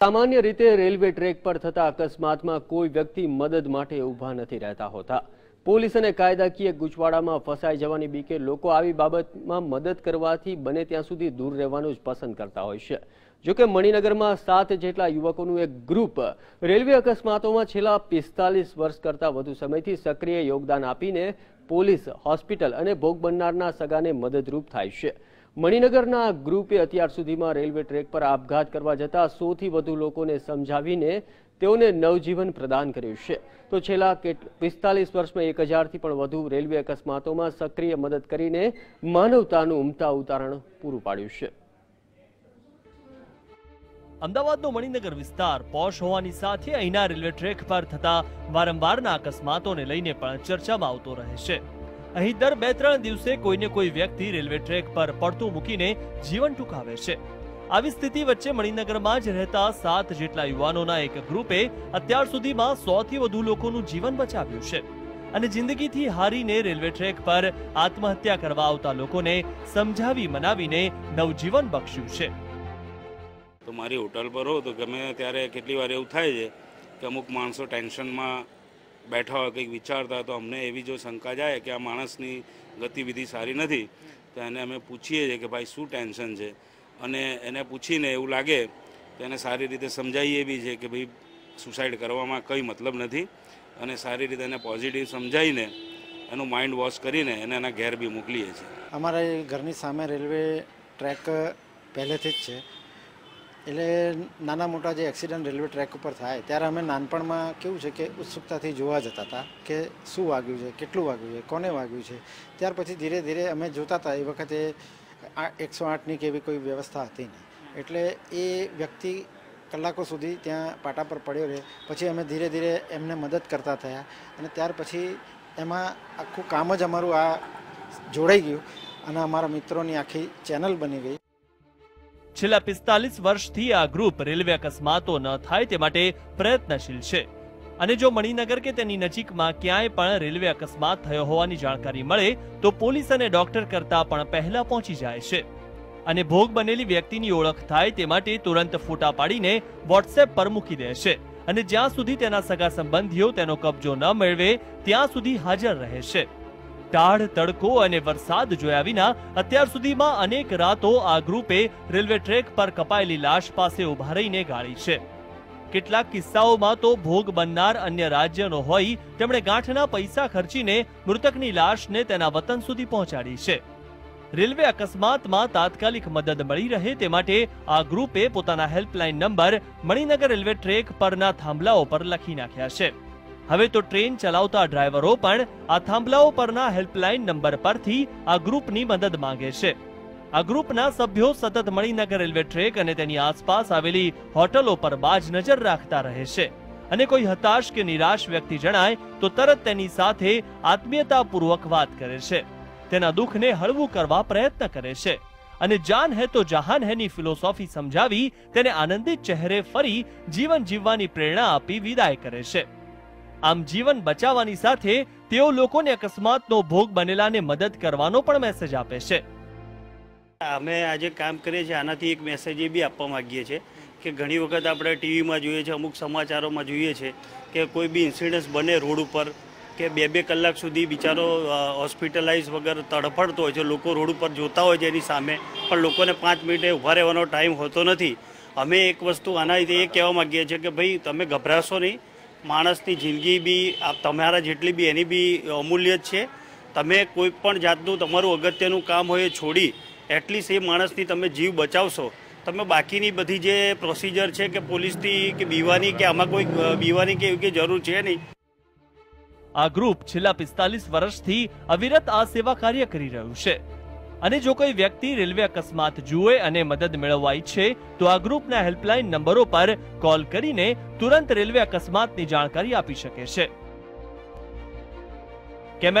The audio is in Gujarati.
સામાન્ય રીતે રેલવે ટ્રેક પર થતા અકસ્માતમાં કોઈ વ્યક્તિ મદદ માટે ઊભા નથી રહેતા હોતા. પોલીસ અને કાયદાકીય ગૂંચવાડામાં ફસાઈ જવાની બીકે લોકો આવી બાબતમાં મદદ કરવાથી બને ત્યાં સુધી દૂર રહેવાનું જ પસંદ કરતા હોય છે. જોકે મણિનગરમાં સાત જેટલા યુવકોનું એક ગ્રુપ રેલવે અકસ્માતોમાં છેલ્લા પિસ્તાલીસ વર્ષ કરતાં વધુ સમયથી સક્રિય યોગદાન આપીને પોલીસ, હોસ્પિટલ અને ભોગ બનનારના સગાને મદદરૂપ થાય છે. મણિનગરના ગ્રુપે અત્યાર સુધીમાં રેલવે ટ્રેક પર આપઘાત કરવા જતા સોથી વધુ લોકોને સમજાવીને તેઓને નવજીવન પ્રદાન કર્યું છે. તો છેલ્લા પિસ્તાલીસ વર્ષમાં એક હજારથી પણ વધુ રેલવે અકસ્માતોમાં સક્રિય મદદ કરીને માનવતાનું ઉમતા ઉતારણ પૂરું પાડ્યું છે. અમદાવાદનો મણિનગર વિસ્તાર પોશ હોવાની સાથે અહીંના રેલવે ટ્રેક પર થતા વારંવારના અકસ્માતોને લઈને પણ ચર્ચામાં આવતો રહે છે. અહીં દર બે ત્રણ દિવસે કોઈને કોઈ વ્યક્તિ રેલવે ટ્રેક પર પડતું મૂકીને જીવન ટૂંકાવે છે. આવી સ્થિતિ વચ્ચે મણિનગરમાં જ રહેતા સાત જેટલા યુવાનોના એક ગ્રુપે અત્યાર સુધીમાં સોથી વધુ લોકોનું જીવન બચાવ્યું છે. અને જિંદગીથી હારીને રેલવે ટ્રેક પર આત્મહત્યા કરવા આવતા લોકોને સમજાવી મનાવીને નવજીવન બક્ષ્યું છે. તો મારી હોટલ પર હો તો ગમે ત્યારે કેટલી વાર એવું થાય છે કે અમુક માણસો ટેન્શનમાં બેઠા હોય, કંઈક વિચારતા તો અમને એવી જો શંકા જાય કે આ માણસની ગતિવિધિ સારી નથી, તો એને અમે પૂછીએ છીએ કે ભાઈ શું ટેન્શન છે? અને એને પૂછીને એવું લાગે તો એને સારી રીતે સમજાવીએ બી છે કે ભાઈ સુસાઇડ કરવામાં કંઈ મતલબ નથી. અને સારી રીતે એને પોઝિટિવ સમજાવીને એનું માઇન્ડ વોશ કરીને એને એના ઘેર બી મોકલીએ છીએ. અમારા ઘરની સામે રેલવે ટ્રેક પહેલેથી જ છે. એટલે નાના મોટા જે એક્સિડન્ટ રેલવે ટ્રેક ઉપર થાય, ત્યારે અમે નાનપણમાં કેવું છે કે ઉત્સુકતાથી જોવા જતા હતા કે શું વાગ્યું છે, કેટલું વાગ્યું છે, કોને વાગ્યું છે. ત્યાર પછી ધીરે ધીરે અમે જોતા હતા, એ વખતે આ એકસો આઠની કે એવી કોઈ વ્યવસ્થા હતી નહીં. એટલે એ વ્યક્તિ કલાકો સુધી ત્યાં પાટા પર પડ્યો રહે, પછી અમે ધીરે ધીરે એમને મદદ કરતા થયા અને ત્યાર પછી એમાં આખું કામ જ અમારું આ જોડાઈ ગયું અને અમારા મિત્રોની આખી ચેનલ બની ગઈ. છેલ્લા પિસ્તાલીસ વર્ષથી આ ગ્રુપ રેલવે અકસ્માતો ન થાય તે માટે પ્રયત્નશીલ છે. અને જો મણિનગર કે તેની નજીકમાં ક્યાંય પણ રેલવે અકસ્માત થયો હોવાની જાણકારી મળે, તો પોલીસ અને ડોક્ટર કરતા પણ પહેલા પહોંચી જાય છે. અને ભોગ બનેલી વ્યક્તિની ઓળખ થાય તે માટે તુરંત ફોટા પાડીને વોટ્સએપ પર મૂકી દે છે. અને જ્યાં સુધી તેના સગા સંબંધીઓ તેનો કબજો ન મેળવે, ત્યાં સુધી હાજર રહે છે. ટાઢ તડકો અને વરસાદ જોયા વિના અત્યાર સુધીમાં અનેક રાતો આ ગ્રુપે રેલવે ટ્રેક પર કપાયેલી લાશ પાસે ઊભા રહીને ગાળી છે. કેટલાક કિસ્સાઓમાં તો ભોગ બનનાર અન્ય રાજ્યનો હોય તેમણે ગાંઠના પૈસા ખર્ચીને મૃતકની લાશને તેના વતન સુધી પહોંચાડી છે. રેલવે અકસ્માતમાં તાત્કાલિક મદદ મળી રહે તે માટે આ ગ્રુપે પોતાના helpline number Maninagar railway track પરના થાંભલાઓ પર લખી નાખ્યા છે. હવે તો ટ્રેન ચલાવતા ડ્રાઈવરો પણ આ થાંભલાઓ પરના હેલ્પલાઇન નંબર પરથી આ ગ્રુપની મદદ માંગે છે. આ ગ્રુપના સભ્યો સતત મણિનગર રેલવે ટ્રેક અને તેની આસપાસ આવેલી હોટલો પર બાજ નજર રાખતા રહે છે. અને કોઈ હતાશ કે નિરાશ વ્યક્તિ જણાય તો તરત તેની સાથે આત્મીયતાપૂર્વક વાત કરે છે. તેના દુઃખને હળવું કરવા પ્રયત્ન કરે છે. અને જાન હે તો જહાન હેની ફિલોસોફી સમજાવી તેને આનંદિત ચહેરે ફરી જીવન જીવવાની પ્રેરણા આપી વિદાય કરે છે. આમ જીવન બચાવવાની સાથે તેઓ લોકોને અકસ્માતનો ભોગ બનેલાને મદદ કરવાનો પણ મેસેજ આપે છે. અમે આજે કામ કરીએ છીએ, આનાથી એક મેસેજ એ બી આપવા માંગીએ છીએ કે ઘણી વખત આપણે ટીવીમાં જોઈએ છીએ, અમુક સમાચારોમાં જોઈએ છે કે કોઈ બી ઇન્સિડન્સ બને રોડ ઉપર કે બે બે કલાક સુધી બિચારો હોસ્પિટલાઇઝ વગર તડફડતો હોય છે, લોકો રોડ ઉપર જોતા હોય છે એની સામે, પણ લોકોને પાંચ મિનિટે ઊભા રહેવાનો ટાઈમ હોતો નથી. અમે એક વસ્તુ આના રીતે એ કહેવા માગીએ છીએ કે ભાઈ, તમે ગભરાશો નહીં. માણસની જિંદગી બી તમારા જેટલી બી એની બી અમૂલ્ય જ છે. તમે કોઈ પણ જાતનું તમારું અગત્યનું કામ હોય એ છોડી, એટલીસ્ટ એ માણસની તમે જીવ બચાવશો. તમે બાકીની બધી જે પ્રોસિજર છે કે પોલીસથી કે બીવાની કે આમાં કોઈ બીવાની કે એવી જરૂર છે નહીં. આ ગ્રુપ છેલ્લા પિસ્તાલીસ વર્ષથી અવિરત આ સેવા કાર્ય કરી રહ્યું છે. અને જો કોઈ વ્યક્તિ રેલવે અકસ્માત જુએ અને મદદ મેળવવા ઈચ્છે, તો આ ગ્રુપના હેલ્પલાઇન નંબરો પર કોલ કરીને તુરંત રેલવે અકસ્માતની જાણકારી આપી શકે છે.